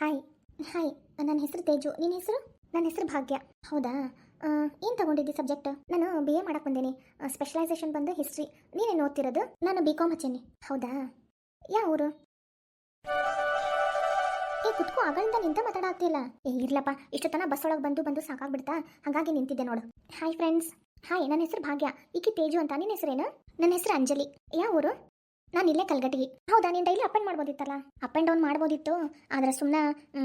Hi hi ನನ್ನ ಹೆಸರು ತೇಜು. ನಿನ್ನ ಹೆಸರು? ನನ್ನ ಹೆಸರು ಭಾಗ್ಯ. ಹೌದಾ? ಏನು ತಗೊಂಡಿದ್ದಿ ಸಬ್ಜೆಕ್ಟ್? ನಾನು ಬಿ ಎ ಮಾಡಕ್ಕೆ ಬಂದೀನಿ. ಸ್ಪೆಷಲೈಸೇಷನ್ ಬಂದು ಹಿಸ್ಟ್ರಿ ನೀನೇನು ಓದ್ತಿರೋದು? ನಾನು ಬಿ ಕಾಮ್ ಹಚ್ಚೀನಿ. ಹೌದಾ? ಯಾವ ಊರು? ಏ, ಕುತ್ಕೋ ಆಗಳಿಂದ ನಿಂತ ಮಾತಾಡಾಗ್ತಿಲ್ಲ ಏ, ಇರ್ಲಪ್ಪ. ಇಷ್ಟು ತನ ಬಸ್ ಒಳಗೆ ಬಂದು ಬಂದು ಸಾಕಾಗ್ಬಿಡ್ತಾ? ಹಾಗಾಗಿ ನಿಂತಿದ್ದೆ ನೋಡು. ಹಾಯ್ ಫ್ರೆಂಡ್ಸ್ ಹಾಯ್ ನನ್ನ ಹೆಸರು ಭಾಗ್ಯ. ಈಕಿ ತೇಜು ಅಂತ. ನಿನ್ನ ಹೆಸರೇನು? ನನ್ನ ಹೆಸರು ಅಂಜಲಿ. ಯಾವ ಊರು? ನಾನು ಇಲ್ಲೇ ಕಲ್ಗಟ್ಟಿಗೆ. ಹೌದಾ, ನೀನು ಡೈಲಿ ಅಪ್ ಆ್ಯಂಡ್ ಮಾಡ್ಬೋದಿತ್ತಲ್ಲ? ಅಪ್ ಆ್ಯಂಡ್ ಡೌನ್ ಮಾಡ್ಬೋದಿತ್ತು. ಆದ್ರೆ ಸುಮ್ಮನೆ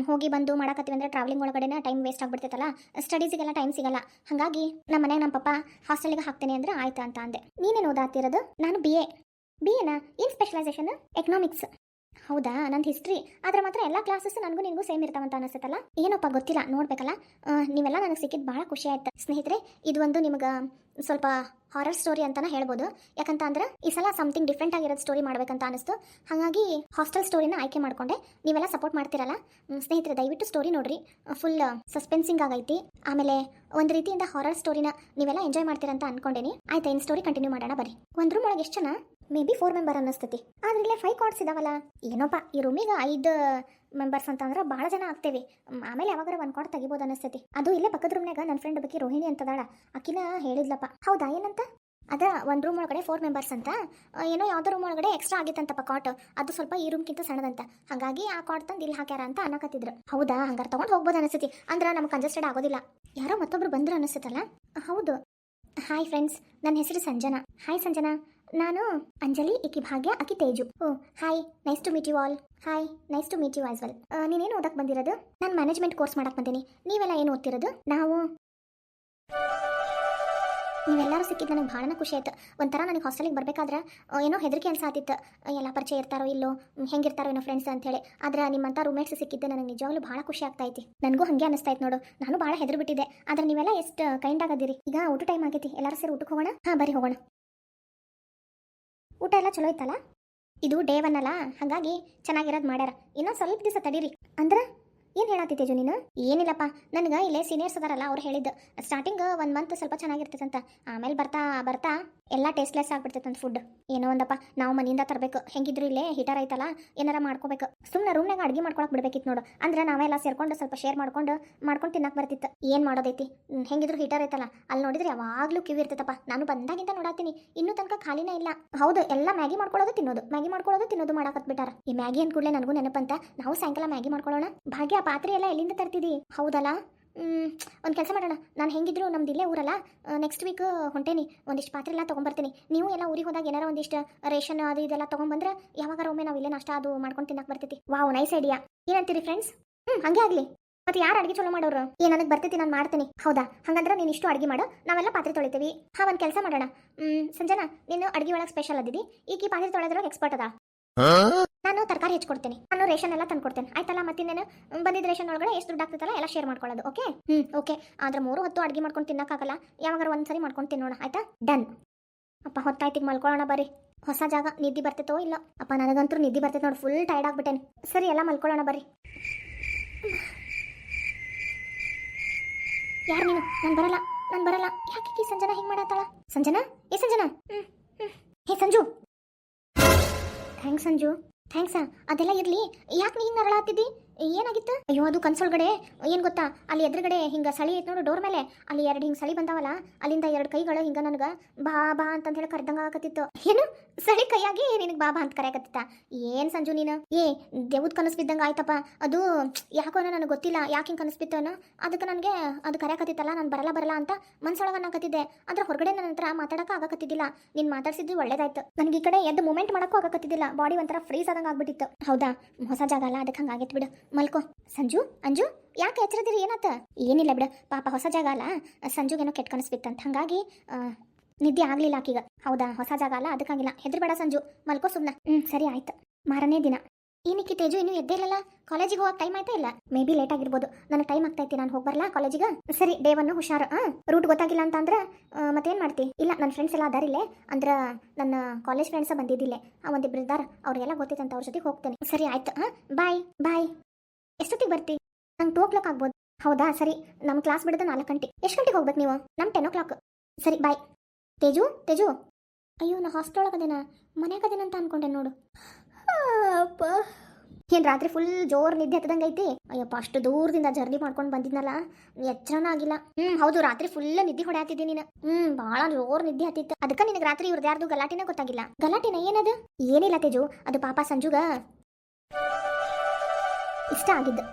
ಹೋಗಿ ಬಂದು ಮಾಡಕತ್ತೀವಿ ಅಂದರೆ ಟ್ರಾವೆಲಿಂಗ್ ಒಳಗಡೆನೇ ಟೈಮ್ ವೇಸ್ಟ್ ಆಗ್ಬಿಡ್ತೈತಲ್ಲ? ಸ್ಟಡೀಸಿಗೆಲ್ಲ ಟೈಮ್ ಸಿಗಲ್ಲ. ಹಾಗಾಗಿ ನಮ್ಮ ಮನೆಗೆ ನಮ್ಮ ಪಪ್ಪ ಹಾಸ್ಟೆಲಿಗೆ ಹಾಕ್ತೇನೆ ಅಂದ್ರೆ ಆಯ್ತಾ ಅಂತ ಅಂದೆ. ನೀನೇನು ಓದಾತಿರೋದು? ನಾನು ಬಿ ಎ ಬಿ ಎನ ಏನು ಸ್ಪೆಷಲೈಸೇಷನ್ ಎಕನಾಮಿಕ್ಸ್ ಹೌದಾ? ನಂದು ಹಿಸ್ಟ್ರಿ ಆದ್ರೆ ಮಾತ್ರ ಎಲ್ಲ ಕ್ಲಾಸಸ್ ನನಗೂ ನಿಮಗೂ ಸೇಮ್ ಇರ್ತಾವಂತ ಅನಿಸುತ್ತಲ್ಲ? ಏನಪ್ಪ ಗೊತ್ತಿಲ್ಲ, ನೋಡ್ಬೇಕಲ್ಲ? ನೀವೆಲ್ಲ ನನಗೆ ಸಿಕ್ಕಿದ್ದು ಭಾಳ ಖುಷಿ ಆಯ್ತು. ಸ್ನೇಹಿತರೆ, ಇದು ಒಂದು ನಿಮಗೆ ಸ್ವಲ್ಪ ಹಾರರ್ ಸ್ಟೋರಿ ಅಂತಾನೆ ಹೇಳ್ಬೋದು. ಯಾಕಂತ ಅಂದ್ರೆ, ಈ ಸಲ ಸಮಥಿಂಗ್ ಡಿಫ್ರೆಂಟ್ ಆಗಿರೋದು ಸ್ಟೋರಿ ಮಾಡ್ಬೇಕಂತ ಅನಿಸ್ತು. ಹಾಗಾಗಿ ಹಾಸ್ಟೆಲ್ ಸ್ಟೋರಿನ ಆಯ್ಕೆ ಮಾಡ್ಕೊಂಡೆ. ನೀವೆಲ್ಲ ಸಪೋರ್ಟ್ ಮಾಡ್ತೀರಲ್ಲ? ಸ್ನೇಹಿತರೆ, ದಯವಿಟ್ಟು ಸ್ಟೋರಿ ನೋಡ್ರಿ. ಫುಲ್ ಸಸ್ಪೆನ್ಸಿಂಗ್ ಆಗೈತಿ. ಆಮೇಲೆ ಒಂದು ರೀತಿಯಿಂದ ಹಾರರ್ ಸ್ಟೋರಿನ ನೀವೆಲ್ಲ ಎಂಜಾಯ್ ಮಾಡ್ತೀರಂತ ಅನ್ಕೊಂಡೇನಿ. ಆಯ್ತಾ, ಇನ್ ಸ್ಟೋರಿ ಕಂಟಿನ್ಯೂ ಮಾಡೋಣ ಬರ್ರಿ ಒಂದು ಒಳಗೆ ಎಷ್ಟು ಜನ? ಮೇ ಬಿ ಫೋರ್ ಮೆಂಬರ್ ಅನ್ನಿಸ್ತೈತಿ. ಆದ್ರೆ ಇಲ್ಲೇ ಫೈವ್ ಕಾರ್ಡ್ಸ್ ಇದಾವಲ್ಲ. ಏನೋಪ್ಪ ಈ ರೂಮಿಗೆ ಐದು ಮೆಂಬರ್ಸ್ ಅಂತಂದ್ರೆ ಭಾಳ ಜನ ಆಗ್ತೇವೆ. ಆಮೇಲೆ ಯಾವಾಗಾರ ಒಂದು ಕಾರ್ಡ್ ತೆಗಿಬೋದು ಅನ್ನಿಸ್ತೈತಿ. ಅದು ಇಲ್ಲೇ ಪಕ್ಕದ ರೂಮ್ನಾಗ ನನ್ನ ಫ್ರೆಂಡ್ ಬಗ್ಗೆ ರೋಹಿಣಿ ಅಂತದಾಳ. ಆಕಿನ ಹೇಳಿದ್ಲಪ್ಪ. ಹೌದಾ, ಏನಂತ? ಅದ ಒಂದು ರೂಮ್ ಒಳಗಡೆ ಫೋರ್ ಮೆಂಬರ್ಸ್ ಅಂತ. ಏನೋ ಯಾವುದೋ ರೂಮ್ ಒಳಗಡೆ ಎಕ್ಸ್ಟ್ರಾ ಆಗಿತ್ತಂತಪ್ಪ ಕಾಟ್ ಅದು ಸ್ವಲ್ಪ ಈ ರೂಮ್ಗಿಂತ ಸಣ್ಣದಂತ. ಹಾಗಾಗಿ ಆ ಕಾಟ್ ತಂದು ಇಲ್ಲಿ ಹಾಕ್ಯಾರ ಅಂತ ಅನ್ನಕತ್ತಿದ್ರು. ಹೌದಾ, ಹಂಗಾರೆ ತಗೊಂಡು ಹೋಗ್ಬೋದು ಅನಿಸ್ತೈತಿ ಅಂದ್ರೆ ನಮ್ಗೆ ಕಂಜೆಸ್ಟೆಡ್ ಆಗೋದಿಲ್ಲ. ಯಾರೋ ಮತ್ತೊಬ್ರು ಬಂದ್ರು ಅನಿಸುತ್ತಲ್ಲ ಹೌದು. ಹಾಯ್ ಫ್ರೆಂಡ್ಸ್ ನನ್ನ ಹೆಸರು ಸಂಜನಾ. ಹಾಯ್ ಸಂಜನಾ, ನಾನು ಅಂಜಲಿ ಇಕಿ ಭಾಗ್ಯ ಅಕಿ Teju. Oh hi nice to meet you all hi nice to meet you as well ನೀನೇನು ಓದಕ್ಕೆ ಬಂದಿರೋದು? ನಾನು ಮ್ಯಾನೇಜ್ಮೆಂಟ್ ಕೋರ್ಸ್ ಮಾಡಕ್ಕೆ ಬಂದೀನಿ. ನೀವೆಲ್ಲ ಏನು ಓದ್ತಿರೋದು? ನಾವು ನೀವೆಲ್ಲರೂ ಸಿಕ್ಕಿದ್ದು ನನಗೆ ಭಾಳ ಖುಷಿ ಆಯ್ತು. ಒಂಥರ ನನಗೆ ಹಾಸ್ಟೆಲಿಗೆ ಬರಬೇಕಾದ್ರೆ ಏನೋ ಹೆದರಿಕೆ ಅನ್ಸಾತಿತ್ತು. ಎಲ್ಲ ಪರಿಚಯ ಇರ್ತಾರೋ ಇಲ್ಲೋ ಹೆಂಗಿರ್ತಾರೋ ಏನೋ ಫ್ರೆಂಡ್ಸ್ ಅಂತೇಳಿ ಆದ್ರೆ ನಿಮ್ಮಂಥ ರೂಮೇಟ್ಸ್ ಸಿಕ್ಕಿದ್ದು ನನಗೆ ನಿಜವಾಗ್ಲೂ ಭಾಳ ಖುಷಿ ಆಗ್ತಾ ಐತಿ ನನಗೂ ಹಾಗೆ ಅನಿಸ್ತಾ ಇತ್ತು ನೋಡು. ನಾನು ಭಾಳ ಹೆದರು ಬಿಟ್ಟಿದ್ದೆ ಆದ್ರೆ ನೀವೆಲ್ಲ ಎಷ್ಟು ಕೈಂಡ್ ಆಗದಿರಿ. ಈಗ ಊಟ ಟೈಮ್ ಆಗೈತಿ. ಎಲ್ಲರೂ ಸೇರಿ ಊಟಕ್ಕೆ ಹೋಗೋಣ? ಹಾಂ, ಬರೀ ಹೋಗೋಣ. ಊಟ ಎಲ್ಲ ಚಲೋ ಇತ್ತಲ್ಲ? ಇದು ಡೇ ಒನ್ ಅಲ್ಲ? ಹಾಗಾಗಿ ಚೆನ್ನಾಗಿರೋದು ಮಾಡ್ಯಾರ. ಇನ್ನೊಂದು ಸ್ವಲ್ಪ ದಿವಸ ತಡೀರಿ. ಅಂದ್ರೆ ಏನು ಹೇಳತ್ತಿ ತೇಜು ನೀನು? ಏನಿಲ್ಲಪ್ಪ, ನನಗೆ ಇಲ್ಲೇ ಸೀನಿಯರ್ಸ್ ಅದಾರಲ್ಲ, ಅವ್ರು ಹೇಳಿದ್ದು. ಸ್ಟಾರ್ಟಿಂಗ್ ಒಂದು ಮಂತ್ ಸ್ವಲ್ಪ ಚೆನ್ನಾಗಿರ್ತೈತಂತ. ಆಮೇಲೆ ಬರ್ತಾ ಬರ್ತಾ ಎಲ್ಲ ಟೇಸ್ಟ್ಲೆಸ್ ಆಗ್ಬಿಡ್ತೈತಂತ ಫುಡ್ ಏನೋ ಒಂದಪ್ಪ, ನಾವು ಮನೆಯಿಂದ ತರಬೇಕು. ಹೆಂಗಿದ್ರು ಇಲ್ಲೇ ಹೀಟರ್ ಐತಲ್ಲ ಏನಾರ ಮಾಡ್ಕೋಬೇಕು. ಸುಮ್ಮನೆ ರೂಮ್ನಾಗ ಅಡುಗೆ ಮಾಡ್ಕೊಳಕ್ ಬಿಡ್ಬೇಕಿತ್ತು ನೋಡು. ಅಂದ್ರೆ ನಾವೆಲ್ಲ ಸೇರ್ಕೊಂಡು ಸ್ವಲ್ಪ ಶೇರ್ ಮಾಡ್ಕೊಂಡು ಮಾಡ್ಕೊಂಡು ತಿನ್ನಕ್ಕೆ ಬರ್ತಿತ್ತು. ಏನು ಮಾಡೋದೈತಿ? ಹೆಂಗಿದ್ರು ಹೀಟರ್ ಐತಲ್ಲ ಅಲ್ಲಿ ನೋಡಿದ್ರೆ ಯಾವಾಗಲೂ ಕಿವಿ ಇರ್ತೈತಪ್ಪ. ನಾನು ಬಂದಾಗಿಂದ ನೋಡಾತೀನಿ. ಇನ್ನೂ ತನಕ ಖಾಲಿನೇ ಇಲ್ಲ. ಹೌದು, ಎಲ್ಲ ಮ್ಯಾಗಿ ಮಾಡ್ಕೊಳ್ಳೋದು ತಿನ್ನೋದು. ಮ್ಯಾಗಿ ಮಾಡ್ಕೊಳ್ಳೋದು ತಿನ್ನೋದು ಮಾಡಕತ್ ಬಿಟ್ಟಾರ ಈ ಮ್ಯಾಗಿ ಅಂದ್ಕೂಡ್ಲೆ ನನಗೂ ನೆನಪಂತ. ನಾವು ಸಾಯಂಕಾಲ ಮ್ಯಾಗಿ ಮಾಡ್ಕೊಳ್ಳೋಣ. ಭಾಗ್ಯ ಪಾತ್ರೆ ಎಲ್ಲ ಎಲ್ಲಿಂದ ತರ್ತಿದಿ? ಹೌದಲ್ಲ? ಒಂದು ಕೆಲಸ ಮಾಡೋಣ. ನಾನು ಹೆಂಗಿದ್ರು ನಮ್ದು ಇಲ್ಲೇ ಊರಲ್ಲ. ನೆಕ್ಸ್ಟ್ ವೀಕ್ ಹೊಂಟೇನಿ. ಒಂದಿಷ್ಟು ಪಾತ್ರೆ ಎಲ್ಲ ತೊಗೊಂಬರ್ತೀನಿ. ನೀವು ಎಲ್ಲ ಊರಿಗೆ ಹೋದಾಗ ಏನಾರ ಒಂದಿಷ್ಟು ರೇಷನ್ ಅದು ಇದೆಲ್ಲ ತೊಗೊಂಬಂದ್ರೆ ಯಾವಾಗ ಒಮ್ಮೆ ನಾವು ಇಲ್ಲೇ ನಾಷ್ಟ ಅದು ಮಾಡ್ಕೊಂಡು ತಿನ್ನಕ್ಕೆ ಬರ್ತೈತಿ. ವಾವ್ ನೈಸ್ ಐಡಿಯಾ ಏನಂತೀರಿ ಫ್ರೆಂಡ್ಸ್ ಹ್ಞೂ ಹಂಗೆ ಆಗಲಿ. ಮತ್ತೆ ಯಾರು ಅಡುಗೆ ಚಲೋ ಮಾಡೋರು? ಏ ನನಗೆ ಬರ್ತೈತಿ, ನಾನು ಮಾಡ್ತೀನಿ. ಹೌದಾ? ಹಂಗಂದ್ರೆ ನೀನು ಇಷ್ಟು ಅಡುಗೆ ಮಾಡು, ನಾವೆಲ್ಲ ಪಾತ್ರೆ ತೊಳಿತೀವಿ. ಹಾಂ, ಒಂದು ಕೆಲಸ ಮಾಡೋಣ. ಸಂಜನಾ, ನೀನು ಅಡುಗೆ ಒಳಗೆ ಸ್ಪೆಷಲ್ ಅದಿದಿ. ಈಗ ಈ ಪಾತ್ರೆ ತೊಳೆದ್ರೊಳಗೆ ಎಕ್ಸ್ಪರ್ಟ್ ಅದ ನಾನು ತರಕಾರಿ ಹೆಚ್ಚಿಕೊಡ್ತೀನಿ ನಾನು ರೇಷನ್ ಎಲ್ಲ ತಂದ್ಕೊಡ್ತೇನೆ. ಆಯ್ತಲ್ಲ, ಮತ್ತಿನ್ನೇನು? ಬಂದಿದ್ದ ರೇಷನ್ ಒಳಗಡೆ ಎಷ್ಟು ದುಡ್ಡು ಆಗ್ತದಲ್ಲ ಎಲ್ಲ ಶೇರ್ ಮಾಡ್ಕೊಳ್ಳೋದು ಓಕೆ ಹ್ಞೂ ಓಕೆ ಆದ್ರೆ ಮೂರು ಹೊತ್ತು ಅಡುಗೆ ಮಾಡ್ಕೊಂಡು ತಿನ್ನೋಕ್ಕಾಗಲ್ಲ. ಯಾವಾಗಾರ ಒಂದ್ಸರಿ ಮಾಡ್ಕೊಂಡು ತಿನ್ನೋಣ, ಆಯ್ತಾ? ಡನ್ ಅಪ್ಪ, ಹೊತ್ತಾಯ್ತಿಗೆ ಮಲ್ಕೊಳ್ಳೋಣ ಬರ್ರಿ. ಹೊಸ ಜಾಗ, ನಿದ್ದೆ ಬರ್ತೈತೋ ಇಲ್ಲ? ಅಪ್ಪ, ನನಗಂತೂ ನಿದ್ದೆ ಬರ್ತೈತೆ ನೋಡಿ ಫುಲ್ ಟೈರ್ಡ್ ಆಗ್ಬಿಟ್ಟೇನೆ. ಸರಿ, ಎಲ್ಲ ಮಲ್ಕೊಳ್ಳೋಣ ಬರ್ರಿ. ಯಾರು ನೀನು? ನಾನು ಬರಲ್ಲ ನಾನು ಬರಲ್ಲ. ಯಾಕೆ ಸಂಜನಾ ಹಿಂಗೆ ಮಾಡತ್ತಾಳ? ಸಂಜನಾ? ಏ ಸಂಜನಾ? ಹ್ಮ್. ಹೇ, ಸಂಜು. ಥ್ಯಾಂಕ್ಸ್, ಸಂಜು. ಥ್ಯಾಂಕ್ಸಾ ಅದೆಲ್ಲ ಇರಲಿ. ಯಾಕೆ ನೀನು ನರಳಾತಿದ್ದಿ? ಏನಾಗಿತ್ತು? ಅಯ್ಯೋ, ಅದು ಕನ್ಸೊಳಗಡೆ ಏನು ಗೊತ್ತಾ? ಅಲ್ಲಿ ಎದುರುಗಡೆ ಹಿಂಗೆ ಸಳಿ ಐತೆ ನೋಡು ಡೋರ್ ಮೇಲೆ. ಅಲ್ಲಿ ಎರಡು ಹಿಂಗೆ ಸಳಿ ಬಂದಾವಲ್ಲ, ಅಲ್ಲಿಂದ ಎರಡು ಕೈಗಳು ಹಿಂಗೆ ನನಗೆ ಬಾ ಬಾ ಅಂತ ಹೇಳಿ ಕರ್ದಂಗ ಆಗತ್ತಿತ್ತು ಏನು? ಸಳಿ ಕೈಯಾಗಿ ನಿನಗೆ ಬಾ ಬಾ ಅಂತ ಕರೆಯಕತ್ತಿತ್ತ? ಏನು ಸಂಜು ನೀನು? ಏ ದೇವದ್ ಕನಸು ಬಿದ್ದಂಗೆ ಆಯ್ತಪ್ಪ. ಅದು ಯಾಕೋ ನನಗೆ ಗೊತ್ತಿಲ್ಲ, ಯಾಕೆ ಹಿಂಗೆ ಕನಸು ಬಿತ್ತು ಅನ್ನೋ ಅದಕ್ಕೆ ನನಗೆ ಅದು ಕರೆಯಕತ್ತಿತ್ತಲ್ಲ, ನಾನು ಬರಲ್ಲ ಬರಲ್ಲ ಅಂತ ಮನ್ಸೊಳಗೆ ಅನ್ನಕತ್ತಿದ್ದೆ ಆದ್ರೆ ಹೊರಗಡೆ ನನ್ನ ಹತ್ರ ಮಾತಾಡಕ್ಕೆ ಆಗಕತ್ತಿದ್ದಿಲ್ಲ. ನೀನು ಮಾತಾಡ್ಸಿದ್ದು ಒಳ್ಳೇದಾಯ್ತು. ನನಗೆ ಈ ಕಡೆ ಎದ್ದು ಮೂಮೆಂಟ್ ಮಾಡೋಕ್ಕೂ ಆಗಕತ್ತಿದ್ದಿಲ್ಲ. ಬಾಡಿ ಒಂಥರ ಫ್ರೀಸ್ ಆದಂಗೆ ಆಗ್ಬಿಟ್ಟಿತ್ತು. ಹೌದಾ? ಹೊಸ ಜಾಗ ಅಲ್ಲ, ಅದಕ್ಕೆ ಹಂಗಾಗಿತ್ತು ಬಿಡು. ಮಲ್ಕೋ. ಸಂಜು ಅಂಜು ಯಾಕೆ ಎಚ್ಚರದಿರಿ ಏನತ್ತ? ಏನಿಲ್ಲ ಬಿಡು ಪಾಪ ಹೊಸ ಜಾಗ ಅಲ್ಲ ಸಂಜುಗೇನೋ ಕೆಟ್ಟ ಕನಸ್ಬಿತ್ತಂತ ಹಾಗಾಗಿ ಆ, ನಿದ್ದೆ ಆಗ್ಲಿಲ್ಲ ಆಕೀಗ. ಹೌದಾ ಹೊಸ ಜಾಗ ಅಲ್ಲ ಅದಕ್ಕಾಗಿಲ್ಲ. ಹೆದರ್ಬೇಡ ಸಂಜು ಮಲ್ಕೋ ಸುಮ್ನ. ಹ್ಞೂ ಸರಿ ಆಯ್ತು. ಮಾರನೇ ದಿನ. ಏನಕ್ಕೆ ತೇಜು ಇನ್ನೂ ಎದ್ದೇ ಕಾಲೇಜಿಗೆ ಹೋಗಕ್ಕೆ ಟೈಮ್ ಆಯ್ತಾ ಇಲ್ಲ? ಮೇ ಬಿ ಲೇಟ್ ಆಗಿರ್ಬೋದು. ನನಗೆ ಟೈಮ್ ಆಗ್ತೈತಿ ನಾನು ಹೋಗಿ ಬರಲಾ ಕಾಲೇಜಿಗೆ? ಸರಿ ಡೇ ಒನ್ ಹುಷಾರು. ಹಾಂ ರೂಟ್ ಗೊತ್ತಾಗಿಲ್ಲ ಅಂತ ಅಂದ್ರೆ ಆ, ಮತ್ತೇನ್ ಮಾಡ್ತಿ? ಇಲ್ಲ ನನ್ನ ಫ್ರೆಂಡ್ಸ್ ಎಲ್ಲ ಅದಾರಿಲ್ಲೇ ಅಂದ್ರೆ ನನ್ನ ಕಾಲೇಜ್ ಫ್ರೆಂಡ್ಸ ಬಂದಿದ್ದಿಲ್ಲೇ. ಆ ಒಂದಿಬ್ರು ಇದ್ದಾರ ಅವ್ರಿಗೆಲ್ಲ ಗೊತ್ತಿತ್ತಂತ ಅವ್ರ ಜೊತೆಗೆ ಹೋಗ್ತೇನೆ. ಸರಿ ಆಯ್ತು. ಹಾಂ ಬಾಯ್ ಬಾಯ್ ಎಷ್ಟೊತ್ತಿಗೆ ಬರ್ತಿ ನಂಗೆ ಟೂ ಓ ಕ್ಲಾಕ್ ಆಗ್ಬೋದು. ಹೌದಾ? ಸರಿ, ನಮ್ಮ ಕ್ಲಾಸ್ ಬಿಡೋದು ನಾಲ್ಕು ಗಂಟೆ. ಎಷ್ಟು ಗಂಟೆಗೆ ಹೋಗ್ಬೇಕು ನೀವು? ನಮ್ಮ ಟೆನ್ ಓ ಕ್ಲಾಕ್ ಸರಿ ಬಾಯ್ ತೇಜು ತೇಜು. ಅಯ್ಯೋ, ನಾ ಹಾಸ್ಟೆಲ್ ಒಳಗದೇನ ಅಂತ ಅನ್ಕೊಂಡೆ ನೋಡು. ಅಪ್ಪ. ಏನು ರಾತ್ರಿ ಫುಲ್ ಜೋರ್ ನಿದ್ದೆ ಹತ್ತದಂಗೆ ಐತಿ? ಅಯ್ಯಪ್ಪ, ಅಷ್ಟು ದೂರದಿಂದ ಜರ್ನಿ ಮಾಡ್ಕೊಂಡು ಬಂದಿದ್ನಲ್ಲ. ಎಚ್ಚರನ ಆಗಿಲ್ಲ. ಹ್ಮ್, ಹೌದು, ರಾತ್ರಿ ಫುಲ್ ನಿದ್ದೆ ಹೊಡ್ಯಾತಿದ್ದೆ ನೀನು. ಹ್ಮ್, ಭಾಳ ಜೋರ್ ನಿದ್ದೆ ಹತ್ತಿತ್ತು. ಅದಕ್ಕೆ ನಿನಗೆ ರಾತ್ರಿ ಇವ್ರದ್ದು ಯಾರ್ದು ಗಲಾಟಿನ ಗೊತ್ತಾಗಿಲ್ಲ. ಗಲಾಟಿನ ಏನದು? ಏನಿಲ್ಲ ತೇಜು, ಅದು ಪಾಪ ಸಂಜುಗ. ಇಷ್ಟ ಆಗಿದ್ದು.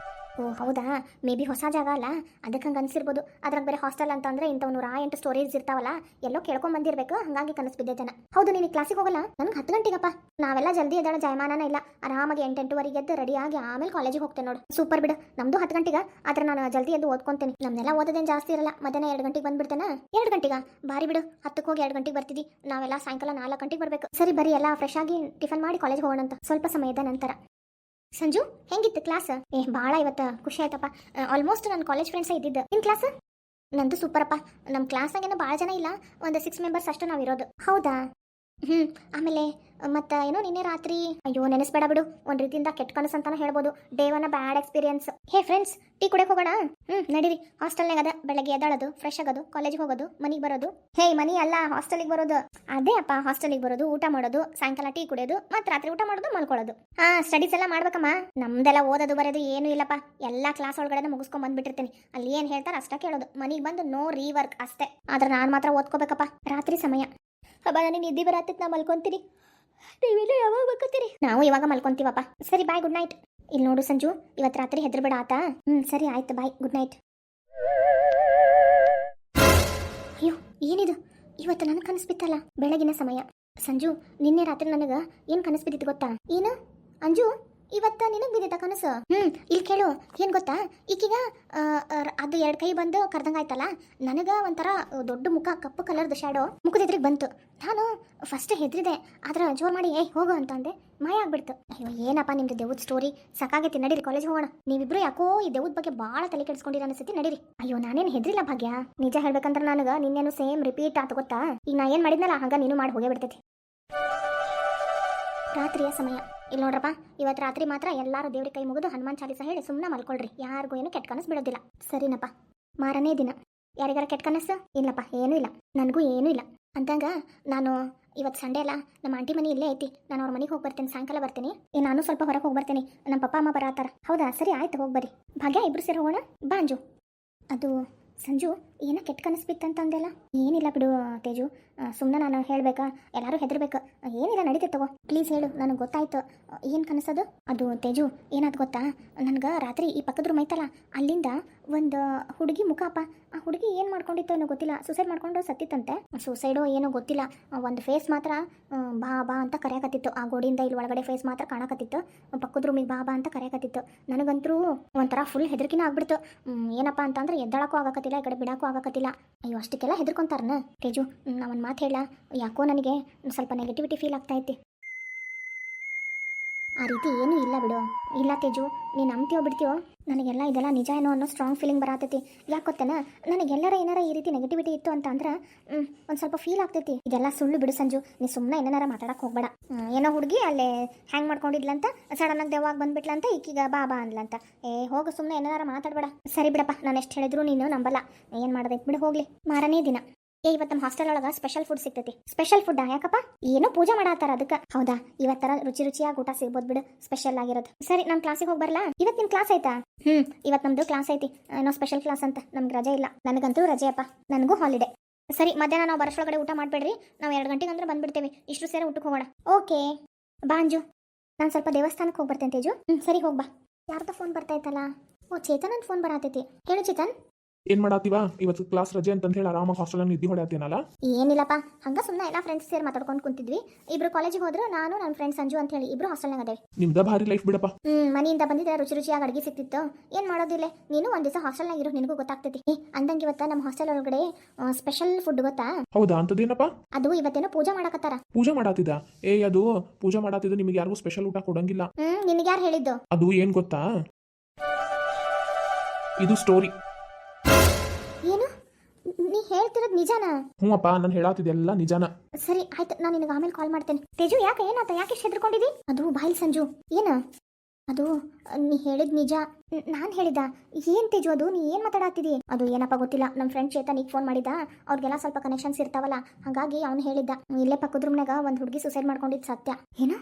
ಓ, ಹೌದಾ? ಮೇ ಬಿ ಹೊಸ ಜಾಗ ಅಲ್ಲ? ಅದಕ್ಕೆ ಹಂಗೆ ಅನಿಸಿರ್ಬೋದು. ಅದ್ರಾಗ ಬೇರೆ ಹಾಸ್ಟೆಲ್ ಅಂತಂದ್ರೆ ಇಂಥವು ನೂರ ಎಂಟು ಸ್ಟೋರೇಜ್ ಇರ್ತಾವಲ್ಲ, ಎಲ್ಲೋ ಕೇಳ್ಕೊಂಡ್ ಬಂದಿರಬೇಕು. ಹಂಗಾಗಿ ಕನಸು ಬಿದ್ದೈತೇನ ಹೌದು, ನೀನು ಕ್ಲಾಸಿಗೆ ಹೋಗಲ್ಲ? ನನಗೆ ಹತ್ತು ಗಂಟೆಗಪ್ಪ. ನಾವೆಲ್ಲ ಜಲ್ದಿ ಎದ್ದಾಳ ಜಯಮಾನನ ಇಲ್ಲ. ಆರಾಮಾಗಿ ಎಂಟು ಎಂಟುವರೆಗೆ ಎದ್ದು ರೆಡಿ ಆಗಿ ಆಮೇಲೆ ಕಾಲೇಜಿಗೆ ಹೋಗ್ತೇನೆ ನೋಡು. ಸೂಪರ್ ಬಿಡು. ನಮ್ದು ಹತ್ತು ಗಂಟೆಗೆ. ಆದ್ರೆ ನಾನು ಜಲ್ದಿ ಎದ್ದು ಓದ್ಕೊಂತೇನೆ. ನಮ್ಮನ್ನೆಲ್ಲ ಓದೋದೇನು ಜಾಸ್ತಿ ಇರಲ್ಲ. ಮಧ್ಯಾಹ್ನ ಎರಡು ಗಂಟೆಗೆ ಬಂದ್ಬಿಡ್ತೇನೆ? ಎರಡು ಗಂಟೆಗೆ? ಬಾರಿ ಬಿಡು. ಹತ್ತಕ್ಕೆ ಹೋಗಿ ಎರಡು ಗಂಟೆಗೆ ಬರ್ತಿದ್ದಿ ನಾವೆಲ್ಲ ಸಾಯಂಕಾಲ ನಾಲ್ಕು ಗಂಟೆಗೆ ಬರಬೇಕು. ಸರಿ, ಬರೀ ಎಲ್ಲ ಫ್ರೆಶ್ ಆಗಿ ಟಿಫನ್ ಮಾಡಿ ಕಾಲೇಜ್ಗೆ ಹೋಗೋಣ ಅಂತ ಸ್ವಲ್ಪ ಸಮಯದ ನಂತರ. ಸಂಜು, ಹೆಂಗಿತ್ತು ಕ್ಲಾಸ್ ಏ ಭಾಳ ಇವತ್ತು ಖುಷಿ ಆಯ್ತಪ್ಪ. ಆಲ್ಮೋಸ್ಟ್ ನನ್ನ ಕಾಲೇಜ್ ಫ್ರೆಂಡ್ಸ್ ಇದ್ದಿದ್ದು. ನಿನ್ನ ಕ್ಲಾಸ್ ನಂದು ಸೂಪರಪ್ಪ ನಮ್ಮ ಕ್ಲಾಸ್ನಾಗೇನೋ ಭಾಳ ಜನ ಇಲ್ಲ. ಒಂದು ಸಿಕ್ಸ್ ಮೆಂಬರ್ಸ್ ಅಷ್ಟು ಇರೋದು ಹೌದಾ? ಹ್ಞೂ ಆಮೇಲೆ ಮತ್ತು ಏನೋ ನಿನ್ನೆ ರಾತ್ರಿ, ಅಯ್ಯೋ ನೆನೆಸ್ಬೇಡ ಬಿಡು, ಒಂದು ರೀತಿಯಿಂದ ಕೆಟ್ಟ ಕನಸು ಅಂತಾನೆ ಹೇಳ್ಬೋದು. Day one bad experience hey friends tea ಕುಡಕ್ಕೆ ಹೋಗೋಣ? ಹ್ಞೂ ನಡೀರಿ. ಹಾಸ್ಟೆಲ್ನಾಗ ಅದ, ಬೆಳಗ್ಗೆ ಎದ್ದಾಳೋದು ಫ್ರೆಶ್ ಆಗೋದು ಕಾಲೇಜಿಗೆ ಹೋಗೋದು, ಮನೆಗೆ ಬರೋದು. ಹೇ, ಮನಿ ಅಲ್ಲ ಹಾಸ್ಟೆಲಿಗೆ ಬರೋದು. ಅದೇ ಅಪ್ಪ ಹಾಸ್ಟೆಲಿಗೆ ಬರೋದು, ಊಟ ಮಾಡೋದು, ಸಾಯಂಕಾಲ ಟೀ ಕುಡಿಯೋದು, ಮತ್ತೆ ರಾತ್ರಿ ಊಟ ಮಾಡೋದು, ಮಲ್ಕೊಳ್ಳೋದು. ಹಾ ಸ್ಟಡೀಸ್ ಎಲ್ಲ ಮಾಡ್ಬೇಕಮ್ಮ. ನಮ್ದೆಲ್ಲ ಓದೋದು ಬರೋದು ಏನು ಇಲ್ಲಪ್ಪ. ಎಲ್ಲ ಕ್ಲಾಸ್ ಒಳಗಡೆ ಮುಗಿಸ್ಕೊಂಡ್ ಬಂದ್ಬಿಟ್ಟಿರ್ತೀನಿ. ಅಲ್ಲಿ ಏನು ಹೇಳ್ತಾರೆ ಅಷ್ಟ ಕೇಳೋದು. ಮನೆಗೆ ಬಂದು ನೋ ರೀವರ್ಕ್ ಅಷ್ಟೇ. ಆದ್ರೆ ನಾನು ಮಾತ್ರ ಓದ್ಕೋಬೇಕಪ್ಪ. ರಾತ್ರಿ ಸಮಯ. ಹಬ್ಬ ನನಗೆ ನಿದ್ದೆ ಬರತ್ತಿತ್ತು ನಾ ಮಲ್ಕೊಂತೀನಿ. ನೀವೆಲ್ಲ ಯಾವಾಗ ಬಕ್ಕತ್ತೀರಿ ನಾವು ಇವಾಗ ಮಲ್ಕೊಂತೀವಪ್ಪ. ಸರಿ ಬಾಯ್ ಗುಡ್ ನೈಟ್ ಇಲ್ಲಿ ನೋಡು ಸಂಜು ಇವತ್ತು ರಾತ್ರಿ ಹೆದರ್ಬೇಡ ಆತ. ಹ್ಞೂ ಸರಿ, ಆಯ್ತು ಬಾಯ್ ಗುಡ್ ನೈಟ್ ಅಯ್ಯೋ, ಏನಿದು? ಇವತ್ತು ನನಗೆ ಕನಸು ಬಿತ್ತಲ್ಲ? ಬೆಳಗಿನ ಸಮಯ. ಸಂಜು, ನಿನ್ನೆ ರಾತ್ರಿ ನನಗೆ ಏನು ಕನಸು ಬಿದ್ದಿತ್ತು ಗೊತ್ತಾ? ಏನು? ಅಂಜು? ಇವತ್ತ ನಿನಗೆ ಬಿದ್ದಿದ್ದ ಕನಸು. ಹ್ಮ್ ಇಲ್ಲಿ ಕೇಳು ಏನ್ ಗೊತ್ತಾ? ಆ, ಅದು ಎರಡು ಕೈ ಬಂದು ಕರ್ದಂಗಾಯ್ತಲ್ಲ ನನಗ ಒಂಥರ ದೊಡ್ಡ ಮುಖ ಕಪ್ಪು ಕಲರ್ದು ಶ್ಯಾಡೋ ಮುಖದ ಎದುರಿಗೆ ಬಂತು. ನಾನು ಫಸ್ಟ್ ಹೆದ್ರಿದೆ ಆದ್ರೆ ಜೋರ್ ಮಾಡಿ ಏಯ್ ಹೋಗು ಅಂತ ಅಂದೆ. ಮಾಯ ಆಗ್ಬಿಡ್ತು. ಅಯ್ಯೋ ಏನಪ್ಪ ನಿಮ್ದು ದೇವದ ಸ್ಟೋರಿ ಸಾಕಾಗೈತಿ ನಡೀರಿ ಕಾಲೇಜ್ ಹೋಗೋಣ. ನೀವಿಬ್ರು ಯಾಕೋ ಈ ದೇವದ ಬಗ್ಗೆ ಭಾಳ ತಲೆ ಕೆಡಿಸ್ಕೊಂಡಿರ ಅನ್ಸತಿ ನಡೀರಿ. ಅಯ್ಯೋ ನಾನೇನು ಹೆದ್ರಿಲ್ಲ ಭಾಗ್ಯ? ನಿಜ ಹೇಳ್ಬೇಕಂದ್ರೆ ನನಗೆ ನಿನ್ನೇನು ಸೇಮ್ ರಿಪೀಟ್ ಆತ ಗೊತ್ತಾ? ಈಗ ನಾ ಏನು ಮಾಡಿದ್ನಲ್ಲ ಹಂಗ ನೀನು ಮಾಡಿ ಹೋಗೇ ಬಿಡ್ತೈತಿ. ರಾತ್ರಿಯ ಸಮಯ. ಇಲ್ಲಿ ನೋಡ್ರಪ್ಪ ಇವತ್ತು ರಾತ್ರಿ ಮಾತ್ರ ಎಲ್ಲರೂ ದೇವ್ರಿಗೆ ಕೈ ಮುಗಿದು ಹನುಮಾನ್ ಚಾಲಿಸ ಹೇಳಿ ಸುಮ್ಮನೆ ಮಲ್ಕೊಳ್ರಿ. ಯಾರಿಗೂ ಏನು ಕೆಟ್ಟ ಕನಸು ಬಿಡೋದಿಲ್ಲ ಸರಿನಪ್ಪ. ಮಾರನೇ ದಿನ. ಯಾರಿಗಾರ ಕೆಟ್ಟ ಕನಸು? ಇಲ್ಲಪ್ಪ, ಏನೂ ಇಲ್ಲ. ನನಗೂ ಏನೂ ಇಲ್ಲ. ಅಂದಂಗ ನಾನು ಇವತ್ತು ಸಂಡೇ ಅಲ್ಲ, ನಮ್ಮ ಆಂಟಿ ಮನೆ ಇಲ್ಲೇ ಐತಿ. ನಾನು ಅವ್ರ ಮನೆಗೆ ಹೋಗಿ ಬರ್ತೇನೆ, ಸಾಯಂಕಾಲ ಬರ್ತೀನಿ. ನಾನು ಸ್ವಲ್ಪ ಹೊರಗೆ ಹೋಗಿ ಬರ್ತೀನಿ. ನಮ್ಮ ಪಪ್ಪ, ಅಮ್ಮ ಬರತ್ತಾರ ಹೌದಾ? ಸರಿ, ಆಯ್ತು, ಹೋಗಿ ಬರ್ರಿ ಭಾಗ್ಯ, ಇಬ್ರು ಸೇರಿ ಹೋಗೋಣ. ಬಾಂಜು. ಅದು ಸಂಜು, ಏನೋ ಕೆಟ್ಟ ಕನಸು ಬಿತ್ತಂತಂದೆಲ್ಲ ಏನಿಲ್ಲ ಬಿಡು, ತೇಜು. ಸುಮ್ಮನೆ ನಾನು ಹೇಳಬೇಕಾ? ಎಲ್ಲರೂ ಹೆದರ್ಬೇಕು. ಏನಿಲ್ಲ, ನಡೀತಿ ತಗೋ. ಪ್ಲೀಸ್ ಹೇಳು, ನನಗೆ ಗೊತ್ತಾಯ್ತು. ಏನು ಕನಸದು? ಅದು, ತೇಜು, ಏನಾದ್ ಗೊತ್ತಾ? ನನಗೆ ರಾತ್ರಿ ಈ ಪಕ್ಕದ ರೂಮ್ ಐತಲ್ಲ, ಅಲ್ಲಿಂದ ಒಂದು ಹುಡುಗಿ ಮುಖಪ್ಪ ಆ ಹುಡುಗಿ ಏನು ಮಾಡ್ಕೊಂಡಿತ್ತು ಅನ್ನೋ ಗೊತ್ತಿಲ್ಲ. ಸುಸೈಡ್ ಮಾಡ್ಕೊಂಡು ಸತ್ತಿತ್ತಂತೆ. ಸುಸೈಡೋ ಏನೋ ಗೊತ್ತಿಲ್ಲ. ಒಂದು ಫೇಸ್ ಮಾತ್ರ ಬಾ ಬಾ ಅಂತ ಕರೆಯಕತ್ತಿತ್ತು. ಆ ಗೋಡಿಯಿಂದ ಇಲ್ಲಿ ಒಳಗಡೆ ಫೇಸ್ ಮಾತ್ರ ಕಾಣಕತ್ತಿತ್ತು. ಪಕ್ಕದ ರೂಮಿಗೆ ಬಾ ಬಾ ಅಂತ ಕರೆಯಕತ್ತಿತ್ತು. ನನಗಂತರೂ ಒಂಥರ ಫುಲ್ ಹೆದರಿಕಿನ ಆಗ್ಬಿಡ್ತು. ಏನಪ್ಪ ಅಂತಂದ್ರೆ ಎದ್ದಾಳಕ್ಕೂ ಆಗಕತ್ತಿಲ್ಲ, ಈ ಕಡೆ ಬಿಡಕ್ಕೂ ಆಗಕತ್ತಿಲ್ಲ. ಅಯ್ಯೋ, ಅಷ್ಟಕ್ಕೆಲ್ಲ ಹೆದರ್ಕೊಂತಾರನ? ತೇಜು ನಾ ಒಂದು ಮಾತು ಹೇಳ. ಯಾಕೋ ನನಗೆ ಸ್ವಲ್ಪ ನೆಗೆಟಿವಿಟಿ ಫೀಲ್ ಆಗ್ತಾ ಐತಿ. ಆ ರೀತಿ ಏನೂ ಇಲ್ಲ ಬಿಡು. ಇಲ್ಲ ತೇಜು, ನೀನು ನಂಬ್ತೀಯೋ ಬಿಡ್ತೀಯೋ? ನನಗೆಲ್ಲ ಇದೆಲ್ಲ ನಿಜ ಏನೋ ಅನ್ನೋ ಸ್ಟ್ರಾಂಗ್ ಫೀಲಿಂಗ್ ಬರತೈತಿ. ಯಾಕೆ ಗೊತ್ತೇನ? ನನಗೆಲ್ಲರ ಏನಾರ ಈ ರೀತಿ ನೆಗೆಟಿವಿಟಿ ಇತ್ತು ಅಂತ ಅಂದ್ರೆ ಒಂದು ಸ್ವಲ್ಪ ಫೀಲ್ ಆಗ್ತೈತಿ. ಇದೆಲ್ಲ ಸುಳ್ಳು ಬಿಡು ಸಂಜು, ನೀ ಸುಮ್ಮನೆ ಏನಾರ ಮಾತಾಡಕ್ಕೆ ಹೋಗ್ಬೇಡ. ಏನೋ ಹುಡುಗಿ ಅಲ್ಲೇ ಹ್ಯಾಂಗ್ ಮಾಡ್ಕೊಂಡಿದ್ಲಂತ ಸಡನ್ನಾಗಿ ದೆವ್ವಾಗ ಬಂದ್ಬಿಟ್ಲಂತ, ಈಕೀಗ ಬಾ ಬಾ ಅಂದ್ಲಂತ. ಏ, ಹೋಗು ಸುಮ್ಮನೆ ಏನಾರ ಮಾತಾಡ್ಬೇಡ. ಸರಿ ಬಿಡಪ್ಪ ನಾನು ಎಷ್ಟು ಹೇಳಿದ್ರು ನೀನು ನಂಬಲ್ಲ. ಏನು ಮಾಡೋದೈತೆ ಬಿಡು, ಹೋಗ್ಲಿ. ಮಾರನೇ ದಿನ. ಏ ಇವತ್ತು ನಮ್ಮ ಹಾಸ್ಟೆಲ್ ಒಳಗ ಸ್ಪೆಷಲ್ ಫುಡ್ ಸಿಗ್ತೈತಿ. ಸ್ಪೆಷಲ್ ಫುಡ್ ಯಾಕಪ್ಪ? ಏನೋ ಪೂಜೆ ಮಾಡಾತಾರ ಅದಕ್ಕೆ. ಹೌದಾ? ಇವತ್ತರ ರುಚಿ ರುಚಿಯಾಗಿ ಊಟ ಸಿಗ್ಬೋದು ಬಿಡು. ಸ್ಪೆಷಲ್ ಆಗಿರೋದು. ಸರಿ ನಮ್ಮ ಕ್ಲಾಸಿಗೆ ಹೋಗಿ ಬರಲಾ? ಇವತ್ತು ನಿಮ್ಮ ಕ್ಲಾಸ್ ಆಯ್ತಾ? ಹ್ಮ್ ಇವತ್ತು ನಮ್ಮದು ಕ್ಲಾಸ್ ಐತಿ. ಏನೋ ಸ್ಪೆಷಲ್ ಕ್ಲಾಸ್ ಅಂತ. ನಮ್ಗೆ ರಜೆ ಇಲ್ಲ. ನನಗಂತೂ ರಜೆ ಅಪ್ಪ. ನನಗೂ ಹಾಲಿಡೆ ಸರಿ, ಮಧ್ಯಾಹ್ನ ನಾವು ಬರೋಷ್ಟೊಳಗಡೆ ಊಟ ಮಾಡಬೇಡ್ರಿ. ನಾವು ಎರಡು ಗಂಟೆಗೆ ಅಂದ್ರೆ ಬಂದ್ಬಿಡ್ತೇವೆ. ಇಷ್ಟು ಸೇರಿ ಊಟಕ್ಕೆ ಹೋಗೋಣ. ಓಕೆ. ಬಾಂಜು ನಾನು ಸ್ವಲ್ಪ ದೇವಸ್ಥಾನಕ್ಕೆ ಹೋಗಿ ಬರ್ತೇನೆ ತೇಜು. ಹ್ಞೂ ಸರಿ ಹೋಗ್ಬಾ ಯಾರ್ದೋ ಫೋನ್ ಬರ್ತಾ ಇತ್ತಲ್ಲ? ಓ, ಚೇತನನ್ ಫೋನ್ ಬರತೈತಿ. ಹೇಳು, ಚೇತನ್. ಏನ್ ಮಾಡಾತೀವ? ಇವತ್ತು ಕ್ಲಾಸ್ ರಜೆ ಅಂತ ಹೇಳಿ ಆರಾಮಾಗಿ ಹಾಸ್ಟೆಲ್ ನಿದ್ದಿ ಹೊಡೆಯತ್ತೇನಲ್ಲ ಏನಿಲ್ಲಪ್ಪ ಹಂಗ ಸುಮ್ಮನೆ ಎಲ್ಲ ಫ್ರೆಂಡ್ಸ್ ಸೇರಿ ಮಾತಾಡ್ಕೊಂಡು ಕುಂತಿದ್ವಿ. ಇಬ್ರು ಕಾಲೇಜಿಗೆ ಹೋದ್ರು ನಾನು ನನ್ನ ಫ್ರೆಂಡ್ ಸಂಜು ಅಂತ ಹೇಳಿ ಇಬ್ರು ಹಾಸ್ಟೆಲ್ನಾಗ ಅದೇವಿ. ನಿಮ್ದ ಭಾರಿ ಲೈಫ್ ಬಿಡಪ್ಪ. ಹ್ಮ್ ಮನೆಯಿಂದ ಬಂದಿದ್ರೆ ರುಚಿ ರುಚಿಯಾಗಿ ಅಡಿಗೆ ಸಿಕ್ತಿತ್ತು ಏನ್ ಮಾಡೋದಿಲ್ಲ ನೀನು ಒಂದ್ ದಿವಸ ಹಾಸ್ಟೆಲ್ನಾಗ ಇರೋ ನಿನಗೂ ಗೊತ್ತಾಗ್ತೈತಿ. ಏ ಅಂದಂಗೆ ಇವತ್ತ ನಮ್ಮ ಹಾಸ್ಟೆಲ್ ಒಳಗಡೆ ಸ್ಪೆಷಲ್ ಫುಡ್ ಗೊತ್ತಾ? ಹೌದಾ? ಅಂತದೇನಪ್ಪ? ಅದು ಇವತ್ತೇನೋ ಪೂಜೆ ಮಾಡಕತ್ತಾರ. ಪೂಜೆ ಮಾಡಾತಿದ್ದ? ಏ ಅದು ಪೂಜೆ ಮಾಡಾತಿದ್ದು ನಿಮಗೆ ಯಾರಿಗೂ ಸ್ಪೆಷಲ್ ಊಟ ಕೊಡಂಗಿಲ್ಲ. ಹ್ಮ್ ನಿನಗೆ ಯಾರು ಹೇಳಿದ್ದು? ಅದು ಏನ್ ಗೊತ್ತಾ? ಇದು ಸ್ಟೋರಿ ಏನು? ನೀ ಹೇಳ್ತಿರೋದು ನಿಜಾನಾ? ಹ್ಞೂ ಅಪ್ಪ ನಾನು ಹೇಳಾತಿದ್ದೆಲ್ಲ ನಿಜಾನ. ಸರಿ ಆಯ್ತು ನಾನು ನಿನಗೆ ಆಮೇಲೆ ಕಾಲ್ ಮಾಡ್ತೇನೆ. ತೇಜು ಯಾಕೆ ಏನಾತ? ಯಾಕೆ ಹೆದರ್ಕೊಂಡಿದಿ? ಅದು ಬಾಯಿಲ್ ಸಂಜು. ಏನ? ಅದು ನೀ ಹೇಳಿದ ನಿಜ. ನಾನು ಹೇಳಿದ. ಏನ್ ತೇಜು ಅದು? ನೀ ಏನು ಮಾತಾಡತ್ತಿದಿ ಅದು ಏನಪ್ಪ ಗೊತ್ತಿಲ್ಲ. ನಮ್ಮ ಫ್ರೆಂಡ್ ಚೇತನ್ ಈಗ ಫೋನ್ ಮಾಡಿದ. ಅವ್ರಿಗೆಲ್ಲ ಸ್ವಲ್ಪ ಕನೆಕ್ಷನ್ಸ್ ಇರ್ತಾವಲ್ಲ ಹಾಗಾಗಿ ಅವನು ಹೇಳಿದ್ದ. ಇಲ್ಲೇ ಪಕ್ಕದ ರೂಮ್ನಾಗ ಒಂದು ಹುಡುಗಿ ಸುಸೈಡ್ ಮಾಡ್ಕೊಂಡಿದ್ದು ಸತ್ಯ. ಏನು?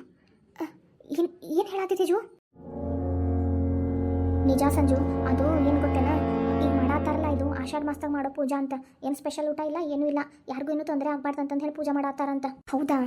ಏನು ಏನ್ ಹೇಳತ್ತಿ ತೇಜು? ನಿಜ ಸಂಜು ಅದು ಏನು ಗೊತ್ತೇನ? ಆಷಾಢ ಮಾಸದಾಗ ಮಾಡೋ ಪೂಜಾ ಅಂತ. ಏನು ಸ್ಪೆಷಲ್ ಊಟ ಇಲ್ಲ, ಏನೂ ಇಲ್ಲ. ಯಾರಿಗೂ ಏನೂ ತೊಂದರೆ ಆಗಬಾರ್ದು ಅಂತಂದು ಹೇಳಿ ಪೂಜೆ ಮಾಡತ್ತಾರಂತ. ಹೌದಾ?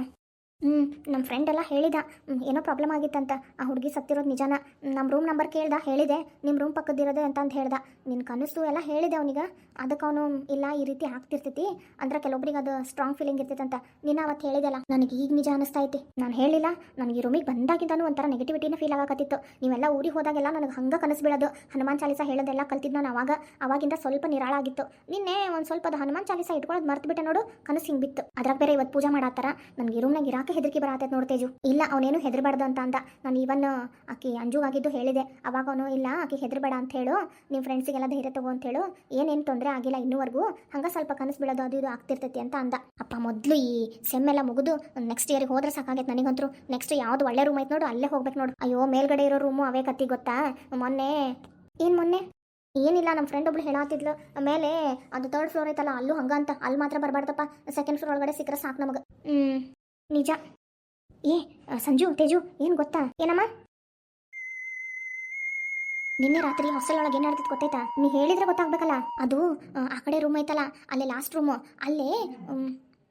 ಹ್ಞೂ ನಮ್ಮ ಫ್ರೆಂಡ್ ಎಲ್ಲ ಹೇಳಿದ. ಏನೋ ಪ್ರಾಬ್ಲಮ್ ಆಗಿತ್ತಂತ. ಆ ಹುಡುಗಿ ಸತ್ತಿರೋದು ನಿಜಾನ. ನಮ್ಮ ರೂಮ್ ನಂಬರ್ ಕೇಳ್ದ, ಹೇಳಿದೆ. ನಿಮ್ಮ ರೂಮ್ ಪಕ್ಕದಿರೋದೆ ಅಂತ ಅಂತ ಹೇಳ್ದ. ನಿನ್ನ ಕನಸು ಎಲ್ಲ ಹೇಳಿದೆ ಅವನಿಗೆ. ಅದಕ್ಕೆ ಅವನು, ಇಲ್ಲ, ಈ ರೀತಿ ಆಗ್ತಿರ್ತೈತಿ. ಅಂದ್ರೆ ಕೆಲವೊಬ್ರಿಗೆ ಅದು ಸ್ಟ್ರಾಂಗ್ ಫೀಲಿಂಗ್ ಇರ್ತೈತಂತ. ನೀನು ಅವತ್ತು ಹೇಳಿದೆಲ್ಲ. ನನಗೆ ಈಗ ನಿಜ ಅನಿಸ್ತಾ ಐತಿ ನಾನು ಹೇಳಿಲ್ಲ. ನನಗೆ ಈ ರೂಮಿಗೆ ಬಂದಾಗಿದ್ದಾನು ಒಂಥರ ನೆಗೆಟಿವಿಟಿನ ಫೀಲ್ ಆಗಕತ್ತಿತ್ತು. ನೀವೆಲ್ಲ ಊರಿಗೆ ಹೋದಾಗೆಲ್ಲ ನನಗೆ ಹಂಗೆ ಕನಸು ಬೀಳೋದು. ಹನುಮಾನ್ ಚಾಲಿಸ ಹೇಳೋದೆಲ್ಲ ಕಲ್ತಿದ್ದು ನಾನು ಅವಾಗ ಅವಾಗಿಂದ ಸ್ವಲ್ಪ ನಿರಾಳ ಆಗಿತ್ತು. ನಿನ್ನೆ ಒಂದು ಸ್ವಲ್ಪ ಅದು ಹನುಮಾನ್ ಚಾಲಿಸ ಇಟ್ಕೊಳ್ಳೋದು ಮರ್ತು ಬಿಟ್ಟೆ ನೋಡು. ಕನಸು ಹಿಂಗೆ ಬಿತ್ತು. ಅದ್ರಾಗ ಬೇರೆ ಇವತ್ತು ಪೂಜೆ ಮಾಡತ್ತಾರ. ನನಗೆ ರೂಮ್ನಾಗ ಇರಾಕೆ ಹೆದರಿಕೆ ಬರತ್ತೈತೆ ನೋಡ್ತೇಜು ಇಲ್ಲ, ಅವನೇನು ಹೆದರ್ಬಾರ್ದು ಅಂತ ಅಂದ. ನಾನು ಇವನ್ ಆಕಿ ಅಂಜುವಾಗಿದ್ದು ಹೇಳಿದೆ. ಅವಾಗ ಅವನು, ಇಲ್ಲ, ಆಕಿ ಹೆದರ್ಬೇಡ ಅಂತ ಹೇಳು. ನಿಮ್ಮ ಫ್ರೆಂಡ್ಸಿಗೆಲ್ಲ ಧೈರ್ಯ ತಗೋ ಅಂತ ಹೇಳು. ಏನೇನು ತೊಂದರೆ ಆಗಿಲ್ಲ ಇನ್ನೂವರೆಗೂ. ಹಂಗೆ ಸ್ವಲ್ಪ ಕನಸು ಬೀಳೋದು ಅದು ಇದು ಆಗ್ತಿರ್ತೈತಿ ಅಂತ ಅಂದ. ಅಪ್ಪ, ಮೊದಲು ಈ ಸೆಮ್ ಎಲ್ಲ ಮುಗಿದು ನೆಕ್ಸ್ಟ್ ಇಯರ್ಗೆ ಹೋದ್ರೆ ಸಾಕಾಗೈತೆ ನನಗಂತೂ ನೆಕ್ಸ್ಟ್ ಯಾವ್ದು ಒಳ್ಳೆ ರೂಮ್ ಐತೆ ನೋಡು, ಅಲ್ಲೇ ಹೋಗ್ಬೇಕು ನೋಡು. ಅಯ್ಯೋ, ಮೇಲ್ಗಡೆ ಇರೋ ರೂಮು ಅವೇ ಕತ್ತಿ ಗೊತ್ತಾ? ಮೊನ್ನೆ ಏನು ಮೊನ್ನೆ? ಏನಿಲ್ಲ ನಮ್ಮ ಫ್ರೆಂಡ್ ಒಬ್ಳು ಹೇಳಾತಿದ್ಲು. ಆಮೇಲೆ ಅದು ತರ್ಡ್ ಫ್ಲೋರ್ ಐತಲ್ಲ, ಅಲ್ಲೂ ಹಂಗ ಅಂತ. ಅಲ್ಲಿ ಮಾತ್ರ ಬರಬಾರ್ದಪ್ಪ. ಸೆಕೆಂಡ್ ಫ್ಲೋರ್ ಒಳಗಡೆ ಸಿಕ್ಕರೆ ಸಾಕು ನಮಗೆ. ಹ್ಞೂ ನಿಜ. ಏ ಸಂಜು ತೇಜು ಏನು ಗೊತ್ತಾ? ಏನಮ್ಮ? ನಿನ್ನೆ ರಾತ್ರಿ ಹಾಸ್ಟೆಲ್ ಒಳಗೆ ಏನು ನಡ್ತಿತ್ತು ಗೊತ್ತೈತಾ ನೀ ಹೇಳಿದ್ರೆ ಗೊತ್ತಾಗ್ಬೇಕಲ್ಲ. ಅದು ಆ, ಕಡೆ ರೂಮ್ ಐತಲ್ಲ ಅಲ್ಲೇ ಲಾಸ್ಟ್ ರೂಮು ಅಲ್ಲೇ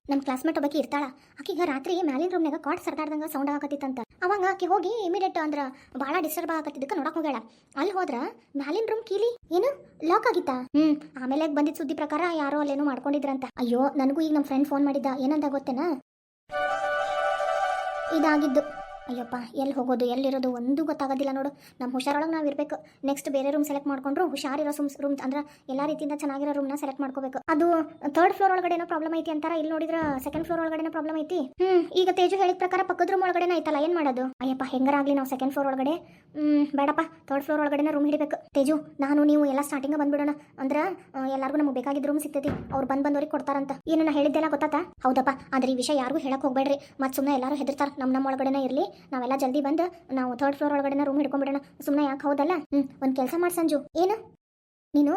ನಮ್ಮ ಕ್ಲಾಸ್ಮೇಟ್ ಒಬ್ಬಾಕಿ ಇರ್ತಾಳ. ಆಕಿಗೆ ರಾತ್ರಿ ಮ್ಯಾಲಿನ ರೂಮ್ನಾಗ ಕಾಟ್ ಸರ್ದಾಡ್ದಂಗೆ ಸೌಂಡ್ ಆಗತ್ತಿತ್ತಂತ ಅವಾಗ ಆಕಿ ಹೋಗಿ ಇಮಿಡಿಯೇಟ್ ಅಂದ್ರೆ ಭಾಳ ಡಿಸ್ಟರ್ಬ್ ಆಗತ್ತಿದ್ದಕ್ಕೆ ನೋಡಕ್ ಹೋಗ್ಯಾಳ. ಅಲ್ಲಿ ಹೋದ್ರ ಮ್ಯಾಲಿನ ರೂಮ್ ಕೀಲಿ ಏನು ಲಾಕ್ ಆಗಿತ್ತ? ಹ್ಮ್ ಆಮೇಲೆ ಬಂದಿದ್ದ ಸುದ್ದಿ ಪ್ರಕಾರ ಯಾರೋ ಅಲ್ಲೇನೋ ಮಾಡ್ಕೊಂಡಿದ್ರಂತ. ಅಯ್ಯೋ ನನಗೂ ಈಗ ನಮ್ಮ ಫ್ರೆಂಡ್ ಫೋನ್ ಮಾಡಿದ್ದ. ಏನಂದ ಗೊತ್ತೇನಾ? ಇದಾಗಿದ್ದು. ಅಯ್ಯಪ್ಪ, ಎಲ್ಲಿ ಹೋಗೋದು, ಎಲ್ಲಿರೋದು ಒಂದು ಗೊತ್ತಾಗೋದಿಲ್ಲ ನೋಡು. ನಮ್ಮ ಹುಷಾರೊಳಗೆ ನಾವು ಇರಬೇಕು. ನೆಕ್ಸ್ಟ್ ಬೇರೆ ರೂಮ್ ಸೆಲೆಕ್ಟ್ ಮಾಡ್ಕೊಂಡ್ರು ಹುಷಾರಿರೋ ರೂಮ್ಸ್ ರೂಮ್ ಅಂದ್ರೆ ಎಲ್ಲ ರೀತಿಯಿಂದ ಚೆನ್ನಾಗಿರೋ ರೂಮ್ನ ಸೆಲೆಕ್ಟ್ ಮಾಡ್ಕೋಬೇಕು. ಅದು ಥರ್ಡ್ ಫ್ಲೋರ್ ಒಳಗಡೆ ಏನೋ ಪ್ರಾಬ್ಲಮ್ ಐತಿ ಅಂತಾರ? ಇಲ್ಲಿ ನೋಡಿದ್ರೆ ಸೆಕೆಂಡ್ ಫ್ಲೋರ್ ಒಳಗಡೆ ಪ್ರಾಬ್ಲಮ್ ಐತಿ? ಹ್ಞೂ ಈಗ ತೇಜು ಹೇಳಿದ ಪ್ರಕಾರ ಪಕ್ಕದ ರೂಮ್ ಒಳಗಡೆ ಐತಲ್ಲ, ಏನು ಮಾಡೋದು? ಅಯ್ಯಪ್ಪ, ಹೆಂಗಾರಾಗಲಿ ನಾವು ಸೆಕೆಂಡ್ ಫ್ಲೋರ್ ಒಳಗಡೆ? ಬೇಡಪ್ಪ ಥರ್ಡ್ ಫ್ಲೋರ್ ಒಳಗಡೆ ರೂಮ್ ಹಿಡಿಬೇಕು. ತೇಜು, ನಾನು, ನೀವು ಎಲ್ಲ ಸ್ಟಾರ್ಟಿಂಗ್ ಬಂದ್ಬಿಡೋಣ. ಅಂದ್ರೆ ಎಲ್ಲರಿಗೂ ನಮಗೆ ಬೇಕಾಗಿದ್ದ ರೂಮ್ ಸಿಗ್ತೈತಿ. ಅವ್ರು ಬಂದು ಬಂದವ್ರಿಗೆ ಕೊಡ್ತಾರಂತ. ಏನು ನಾ ಹೇಳಿದ್ದೆಲ್ಲ ಗೊತ್ತಾತ? ಹೌದಪ್ಪ, ಆದ್ರೆ ಈ ವಿಷಯ ಯಾರಿಗೂ ಹೇಳಕ್ ಹೋಗ್ಬೇಡ್ರಿ. ಮತ್ತೆ ಸುಮ್ಮನೆ ಎಲ್ಲರೂ ಹೆದರ್ತಾರ ನಮ್ಮ ನಮ್ಮ ಒಳಗಡೆನೇ ಇರಲಿ. ನಾವೆಲ್ಲ ಜಲ್ದಿ ಬಂದು ನಾವು ಥರ್ಡ್ ಫ್ಲೋರ್ ಒಳಗಡೆನ ರೂಮ್ ಹಿಡ್ಕೊಂಡ್ಬಿಡೋಣ. ಸುಮ್ಮನೆ ಯಾಕೆ ಹೌದಲ್ಲ? ಹ್ಞೂ ಒಂದು ಕೆಲಸ ಮಾಡಿ ಸಂಜು. ಏನು? ನೀನು?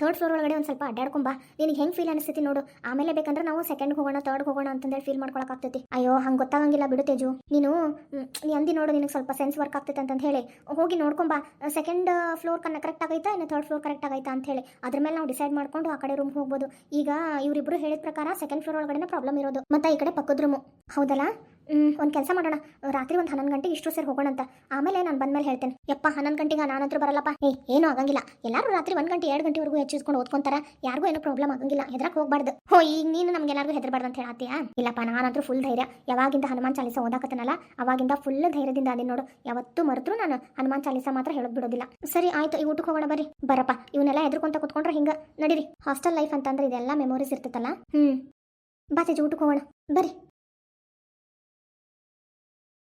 ಥರ್ಡ್ ಫ್ಲೋರ್ ಒಳಗಡೆ ಒಂದು ಸ್ವಲ್ಪ ಅಡ್ಡಾಡ್ಕೊಂಬಾ ನಿನಗೆ ಹೆಂಗೆ ಫೀಲ್ ಅನಿಸ್ತೈತಿ ನೋಡು. ಆಮೇಲೆ ಬೇಕಂದ್ರೆ ನಾವು ಸೆಕೆಂಡ್ ಹೋಗೋಣ ಥರ್ಡ್ ಹೋಗೋಣ ಅಂತಂದೇಳಿ ಫೀಲ್ ಮಾಡ್ಕೊಳಕ್ಕಾಗ್ತೈತಿ. ಅಯ್ಯೋ, ಹಂಗೆ ಗೊತ್ತಾಗಂಗಿಲ್ಲ ಬಿಡು ತೇಜು. ನೀನು ನೀ ಅಂದಿ ನೋಡು ನಿನಗೆ ಸ್ವಲ್ಪ ಸೆನ್ಸ್ ವರ್ಕ್ ಆಗ್ತೈತೆ ಅಂತ ಹೇಳಿ. ಹೋಗಿ ನೋಡ್ಕೊಂಬಾ ಸೆಕೆಂಡ್ ಫ್ಲೋರ್ ಕನ್ನ ಕರೆಕ್ಟ್ ಆಗೈತಾ ಇನ್ನು ಥರ್ಡ್ ಫ್ಲೋರ್ ಕರೆಕ್ಟ್ ಆಗೈತಾ ಅಂತ ಹೇಳಿ. ಅದ್ರ ಮೇಲೆ ನಾವು ಡಿಸೈಡ್ ಮಾಡ್ಕೊಂಡು ಆ ಕಡೆ ರೂಮ್ ಹೋಗ್ಬೋದು. ಈಗ ಇವರಿಬ್ಬರು ಹೇಳಿದ ಪ್ರಕಾರ ಸೆಕೆಂಡ್ ಫ್ಲೋರ್ ಒಳಗಡೆ ಪ್ರಾಬ್ಲಮ್ ಇರೋದು. ಮತ್ತೆ ಈ ಕಡೆ ಪಕ್ಕದ ರೂಮು ಹೌದಲ್ಲ? ಒಂದು ಕೆಲಸ ಮಾಡೋಣ. ರಾತ್ರಿ ಒಂದು ಹನ್ನೊಂದು ಗಂಟೆಗೆ ಇಷ್ಟು ಸೇರಿ ಹೋಗೋಣ ಅಂತ ಆಮೇಲೆ ನಾನು ಬಂದ್ಮೇಲೆ ಹೇಳ್ತೇನೆ. ಯಪ್ಪ, ಹನ್ನೊಂದು ಗಂಟೆಗೆ? ನಾನಂತೂ ಬರಲ್ಲಪ್ಪ. ಏ, ಏನು ಆಗಂಗಿಲ್ಲ. ಎಲ್ಲರೂ ರಾತ್ರಿ ಒಂದು ಗಂಟೆ, ಎರಡು ಗಂಟೆವರೆಗೂ ಹೆಚ್ಚಿಸ್ಕೊಂಡು ಓದ್ಕೊಂತಾರ. ಯಾರಿಗೂ ಏನೂ ಪ್ರಾಬ್ಲಮ್ ಆಗಂಗಿಲ್ಲ. ಹೆದ್ರಕ್ ಹೋಗ್ಬಾರ್ದು. ಹೋ, ಈಗ ನೀನು ನಮ್ಗೆಲ್ಲರಿಗೂ ಹೆದರ್ಬಾರ್ದು ಅಂತ ಹೇಳತ್ತೀಯಾ? ಇಲ್ಲಪ್ಪ ನಾನಂತೂ ಫುಲ್ ಧೈರ್ಯ. ಯಾವಾಗಿಂದ ಹನುಮಾನ್ ಚಾಲಿಸ ಓದಾಕತ್ತನಲ್ಲ, ಅವಾಗಿಂದ ಫುಲ್ ಧೈರ್ಯದಿಂದ ಅದೇ ನೋಡು. ಯಾವತ್ತೂ ಮರೆತರು ನಾನು ಹನುಮಾನ್ ಚಾಲಿಸ ಮಾತ್ರ ಹೇಳೋದು ಬಿಡೋದಿಲ್ಲ. ಸರಿ, ಆಯ್ತು, ಈ ಊಟಕ್ಕೆ ಹೋಗೋಣ ಬರ್ರಿ. ಬರಪ್ಪ, ಇವನ್ನೆಲ್ಲ ಎದ್ರುಕೊಂತ ಕುತ್ಕೊಂಡ್ರೆ ಹಿಂಗೆ. ನಡೀರಿ. ಹಾಸ್ಟೆಲ್ ಲೈಫ್ ಅಂತಂದ್ರೆ ಇದೆಲ್ಲ ಮೆಮೊರೀಸ್ ಇರ್ತೈತಲ್ಲ ಹ್ಞೂ ಬಾ ತೇಜು ಊಟಕ್ಕೆ ಹೋಗೋಣ. ಬರ್ರಿ.